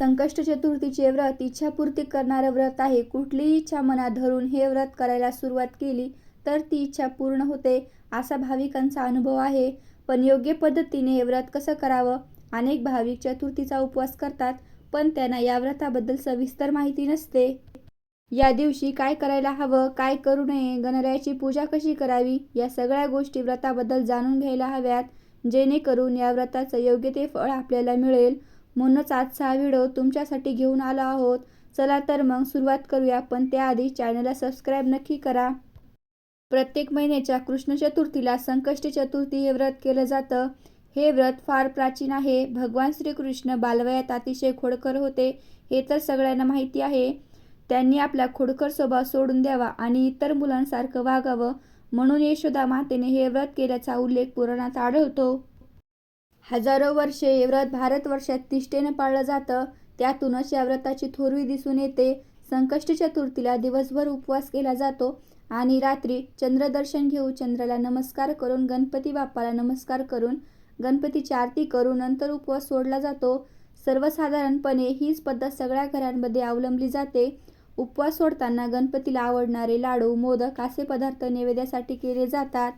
संकष्ट चतुर्थीचे व्रत इच्छापूर्ती करणारं व्रत आहे. कुठलीही इच्छा मनात धरून हे व्रत करायला सुरुवात केली तर ती इच्छा पूर्ण होते असा भाविकांचा अनुभव आहे. पण योग्य पद्धतीने हे व्रत कसं करावं? अनेक भाविक चतुर्थीचा उपवास करतात पण त्यांना या व्रताबद्दल सविस्तर माहिती नसते. या दिवशी काय करायला हवं? काय करू नये? गणरायाची पूजा कशी करावी? या सगळ्या गोष्टी व्रताबद्दल जाणून घ्यायला हव्यात. जेणेकरून या व्रताचं योग्य ते फळ आपल्याला मिळेल. म्हणूनच आजचा हा व्हिडिओ तुमच्यासाठी घेऊन आलो आहोत. चला तर मग सुरुवात करूया पण त्याआधी चॅनलला सबस्क्राईब नक्की करा. प्रत्येक महिन्याच्या कृष्ण चतुर्थीला संकष्टी चतुर्थी हे व्रत केलं जातं. हे व्रत फार प्राचीन आहे. भगवान श्रीकृष्ण बालवयात अतिशय खोडकर होते हे तर सगळ्यांना माहिती आहे. त्यांनी आपला खोडकर स्वभाव सोडून द्यावा आणि इतर मुलांसारखं वागावं म्हणून यशोदा मातेने हे व्रत केल्याचा उल्लेख पुराणात आढळतो. हजारो वर्षे हे व्रत भारतवर्षात तिष्ठेनं पाळलं जातं. त्यातूनच या व्रताची थोरवी दिसून येते. संकष्ट चतुर्थीला दिवसभर उपवास केला जातो आणि रात्री चंद्रदर्शन घेऊन चंद्राला नमस्कार करून गणपती बाप्पाला नमस्कार करून गणपतीची आरती करून नंतर उपवास सोडला जातो. सर्वसाधारणपणे हीच पद्धत सगळ्या घरांमध्ये अवलंबली जाते. उपवास सोडताना गणपतीला आवडणारे लाडू मोदक असे पदार्थ नैवेद्यासाठी केले जातात.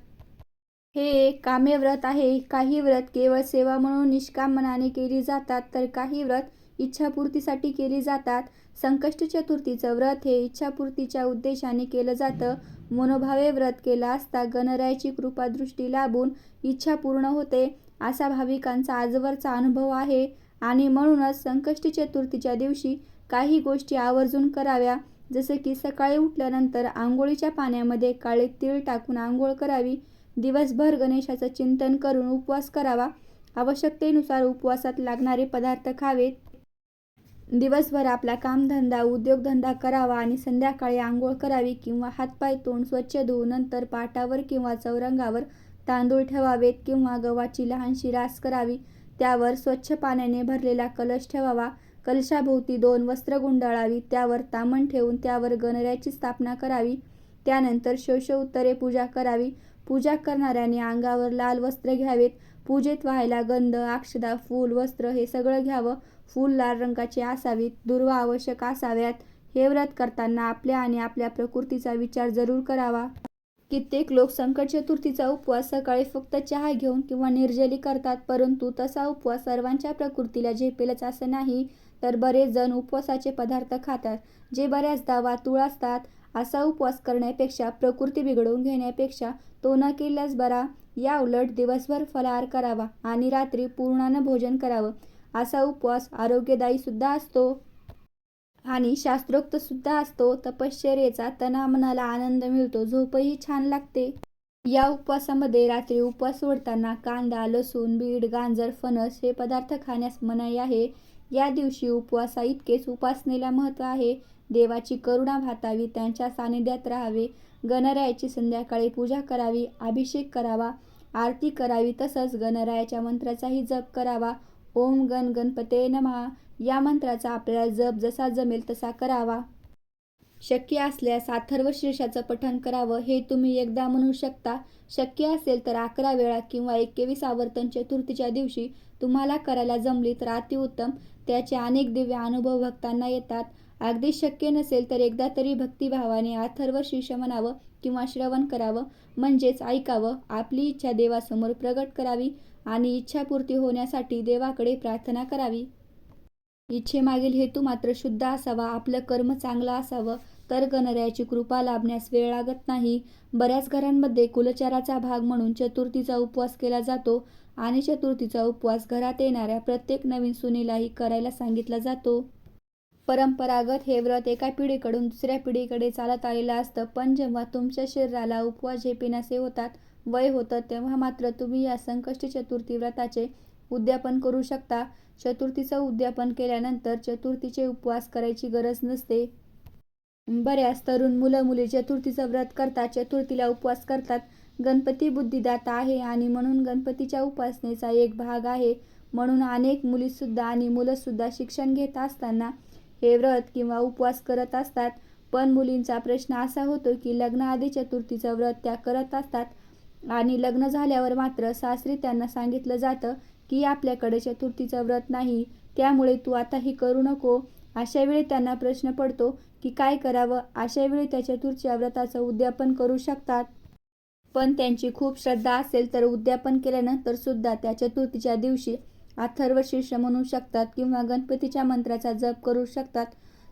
हे एक कामे व्रत आहे. काही व्रत केवळ सेवा म्हणून निष्काम मनाने केली जातात तर काही व्रत इच्छापूर्तीसाठी केली जातात. संकष्ट चतुर्थीचं व्रत हे इच्छापूर्तीच्या उद्देशाने केलं जातं. मनोभावे व्रत केलं असता गणरायाची कृपादृष्टी लाभून इच्छा पूर्ण होते असा भाविकांचा आजवरचा अनुभव आहे. आणि म्हणूनच संकष्टी चतुर्थीच्या दिवशी काही गोष्टी आवर्जून कराव्या जसं की सकाळी उठल्यानंतर आंघोळीच्या पाण्यामध्ये काळे तीळ टाकून आंघोळ करावी दिवसभर गणेशाचं चिंतन करून उपवास करावा. आवश्यकतेनुसार उपवासात लागणारे पदार्थ खावेत. दिवसभर आपला कामधंदा उद्योगधंदा करावा आणि संध्याकाळी आंघोळ करावी किंवा हातपाय तोंड स्वच्छ धुवून नंतर पाटावर किंवा चौरंगावर तांदूळ ठेवावेत किंवा गव्हाची लहानशी रास करावी. त्यावर स्वच्छ पाण्याने भरलेला कलश ठेवावा. कलशाभोवती दोन वस्त्र गुंडाळावी. त्यावर तामण ठेवून त्यावर गणऱ्याची स्थापना करावी. त्यानंतर शोष उत्तरे पूजा करावी. पूजा करणाऱ्याने अंगावर लाल वस्त्र घ्यावेत. पूजेत व्हायला गंध अक्षदा फूल वस्त्र हे सगळं घ्यावं. फूल लाल रंगाचे असावीत. दुर्वा आवश्यक असाव्यात. हे व्रत करताना आपल्या आणि आपल्या प्रकृतीचा विचार जरूर करावा. कित्येक लोक संकट चतुर्थीचा उपवास सकाळी फक्त चहा घेऊन किंवा निर्जली करतात परंतु तसा उपवास सर्वांच्या प्रकृतीला झेपेलच असं नाही तर बरेच जण उपवासाचे पदार्थ खातात जे बऱ्याचदा वातुळ असतात. असा उपवास करण्यापेक्षा प्रकृती बिघडवून घेण्यापेक्षा तो न केल्यास बरा या उलट दिवसभर फलाहार करावा आणि रात्री पूर्णानं भोजन करावं असा उपवास आरोग्यदायी सुद्धा असतो. आणि शास्त्रोक्त सुद्धा असतो. तपश्चर्येचा तना मनाला आनंद मिळतो. झोपही छान लागते. या उपवासामध्ये रात्री उपवास सोडताना कांदा लसूण बीड गांजर फणस हे पदार्थ खाण्यास मनाई आहे. या दिवशी उपवासा इतकेच उपासनेला महत्त्व आहे. देवाची करुणा भातावी त्यांच्या सानिध्यात राहावे. गणरायाची संध्याकाळी पूजा करावी अभिषेक करावा आरती करावी तसंच गणरायाच्या मंत्राचाही जप करावा. ओम गण गणपते नमः. या मंत्राचा आपल्याला जप जसा जमेल तसा करावा. शक्य असल्यास अथर्व शीर्षाचं पठण करावं हे तुम्ही एकदा म्हणू शकता. शक्य असेल तर अकरा वेळा किंवा एकवीस आवर्तन चतुर्थीच्या दिवशी तुम्हाला करायला जमली तर अतिउत्तम. त्याचे अनेक दिव्य अनुभव भक्तांना येतात. अगदी शक्य नसेल तर एकदा तरी भक्तिभावाने अथर्व शीर्ष म्हणावं किंवा श्रवण करावं. म्हणजेच ऐकावं. आपली इच्छा देवासमोर प्रगट करावी आणि इच्छापूर्ती होण्यासाठी देवाकडे प्रार्थना करावी. इच्छेमागील हेतू मात्र शुद्ध असावा. आपलं कर्म चांगलं असावं. तर गणरायाची कृपा लाभण्यास वेळ लागत नाही. बऱ्याच घरांमध्ये कुलचाराचा भाग म्हणून चतुर्थीचा उपवास केला जातो आणि चतुर्थीचा उपवास घरात येणाऱ्या प्रत्येक नवीन सुनीलाही करायला सांगितला जातो. परंपरागत हे व्रत एका पिढीकडून दुसऱ्या पिढीकडे चालत आलेलं असतं. पण जेव्हा तुमच्या शरीराला उपवास झेपिनासे होतात वय होतं तेव्हा मात्र तुम्ही या संकष्टी चतुर्थी व्रताचे उद्यापन करू शकता. चतुर्थीचं उद्यापन केल्यानंतर चतुर्थीचे उपवास करायची गरज नसते. बऱ्याच तरुण मुलं मुली चतुर्थीचं व्रत करतात चतुर्थीला उपवास करतात. गणपती बुद्धिदाता आहे आणि म्हणून गणपतीच्या उपासनेचा एक भाग आहे. म्हणून अनेक मुलीसुद्धा आणि मुलंसुद्धा शिक्षण घेत असताना हे व्रत किंवा उपवास करत असतात. पण मुलींचा प्रश्न असा होतो की लग्नाआधी चतुर्थीचं व्रत त्या करत असतात आणि लग्न झाल्यावर मात्र सासरी त्यांना सांगितलं जातं की आपल्याकडे चतुर्थीचं व्रत नाही त्यामुळे तू आता हे करू नको. अशा वेळी त्यांना प्रश्न पडतो की काय करावं अशा वेळी त्या चतुर्थीच्या व्रताचं उद्यापन करू शकतात. पण त्यांची खूप श्रद्धा असेल तर उद्यापन केल्यानंतर सुद्धा त्या चतुर्थीच्या दिवशी अथर्व शीर्ष म्हणू शकतात किंवा गणपतीच्या मंत्राचा जप करू शकतात.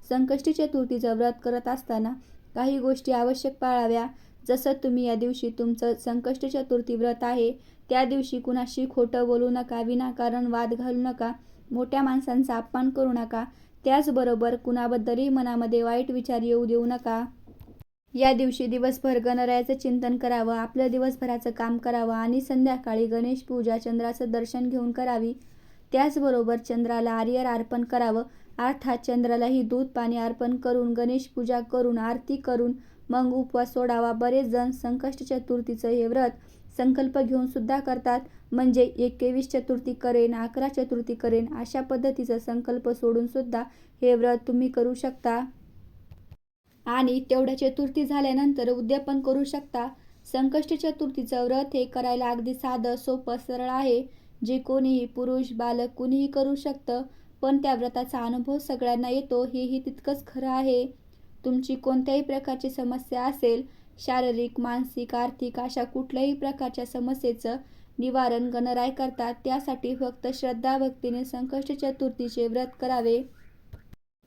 संकष्टी चतुर्थीचं व्रत करत असताना काही गोष्टी आवश्यक पाळाव्या. जसं तुम्ही या दिवशी तुमचं संकष्ट चतुर्थी व्रत आहे त्या दिवशी कुणाशी खोटं बोलू नका विनाकारण वाद घालू नका मोठ्या माणसांचा अपमान करू नका त्याचबरोबर कुणाबद्दलही मनामध्ये वाईट विचार येऊ देऊ नका. या दिवशी दिवसभर गणरायाचं चिंतन करावं आपलं दिवसभराचं काम करावं आणि संध्याकाळी गणेश पूजा चंद्राचं दर्शन घेऊन करावी. त्याचबरोबर चंद्राला आर्यर अर्पण करावं. अर्थात चंद्रालाही दूध पाणी अर्पण करून गणेश पूजा करून आरती करून मग उपवास सोडावा. बरेच जण संकष्ट चतुर्थीचं हे व्रत संकल्प घेऊन सुद्धा करतात. म्हणजे एकवीस चतुर्थी करेन अकरा चतुर्थी करेन अशा पद्धतीचा संकल्प सोडून सुद्धा हे व्रत तुम्ही करू शकता. आणि तेवढ्या चतुर्थी झाल्यानंतर उद्यापन करू शकता. संकष्ट चतुर्थीचं व्रत हे करायला अगदी साधं सोपं सरळ आहे. जे कोणीही पुरुष बालक कुणीही करू शकतं पण त्या व्रताचा अनुभव सगळ्यांना येतो हेही तितकंच खरं आहे. तुमची कोणत्याही प्रकारची समस्या असेल शारीरिक मानसिक आर्थिक अशा कुठल्याही प्रकारच्या समस्येचं निवारण गणराय करतात. त्यासाठी फक्त श्रद्धा भक्तीने संकष्ट चतुर्थीचे व्रत करावे.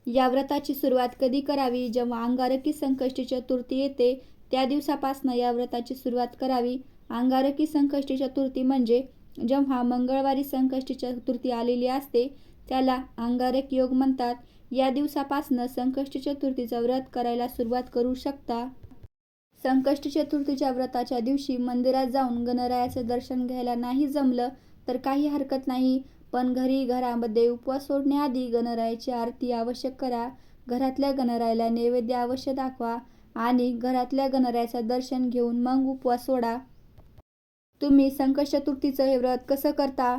या व्रताची सुरुवात कधी करावी? जेव्हा अंगारकी संकष्टी चतुर्थी येते त्या दिवसापासून या व्रताची सुरुवात करावी. अंगारकी संकष्टी चतुर्थी म्हणजे जेव्हा मंगळवारी संकष्टी चतुर्थी आलेली असते त्याला अंगारक योग म्हणतात. या दिवसापासून संकष्टी चतुर्थीचं व्रत करायला सुरुवात करू शकता. संकष्ट चतुर्थीच्या व्रताच्या दिवशी मंदिरात जाऊन गणरायाचं दर्शन घ्यायला नाही जमलं तर काही हरकत नाही. पण घरी घरामध्ये उपवास सोडण्याआधी गणरायाची आरती आवश्यक करा. घरातल्या गणरायाला नैवेद्य अवश्य दाखवा आणि घरातल्या गणरायाचं दर्शन घेऊन मग उपवास सोडा. तुम्ही संकष्ट चतुर्थीचं हे व्रत कसं करता?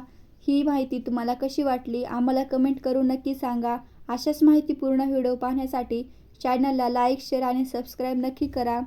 ही माहिती तुम्हाला कशी वाटली? आम्हाला कमेंट करून नक्की सांगा. अशाच माहितीपूर्ण व्हिडिओ पाहण्यासाठी चॅनलला लाईक शेअर आणि सबस्क्राईब नक्की करा.